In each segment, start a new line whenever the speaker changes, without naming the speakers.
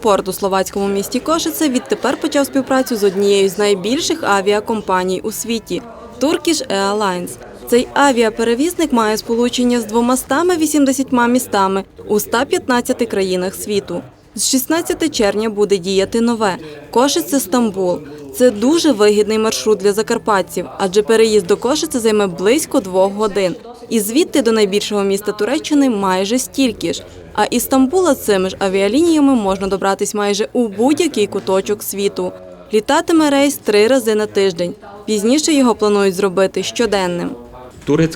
Аеропорт у словацькому місті Кошице відтепер почав співпрацю з однією з найбільших авіакомпаній у світі Turkish Airlines. Цей авіаперевізник має сполучення з 280 містами у 115 країнах світу. З 16 червня буде діяти нове Кошице Стамбул. Це дуже вигідний маршрут для закарпатців, адже переїзд до Кошице займе близько двох годин. І звідти до найбільшого міста Туреччини майже стільки ж. А із Стамбула цими ж авіалініями можна добратись майже у будь-який куточок світу. Літатиме рейс три рази на тиждень. Пізніше його планують зробити щоденним.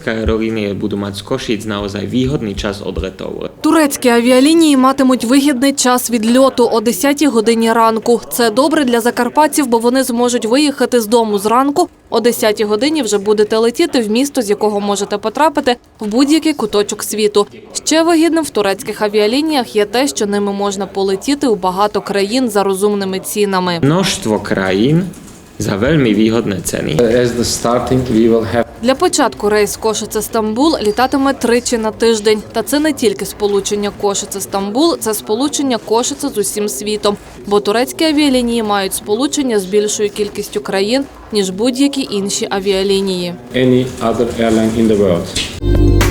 Aerolínie budú mať z Košíc naozaj výhodný čas odletov.
Турецькі авіалінії матимуть вигідний час відльоту о 10 годині ранку. Це добре для закарпатців, бо вони зможуть виїхати з дому зранку. О 10 годині вже будете летіти в місто, з якого можете потрапити в будь-який куточок світу. Ще вигідним в турецьких авіалініях є те, що ними можна полетіти у багато країн за розумними цінами.
Множство krajín za veľmi výhodné ceny.
As the starting, we will have
Для початку рейс Кошице-Стамбул літатиме тричі на тиждень. Та це не тільки сполучення Кошице-Стамбул, це сполучення Кошице з усім світом. Бо турецькі авіалінії мають сполучення з більшою кількістю країн, ніж будь-які інші авіалінії.
any other airline in the world.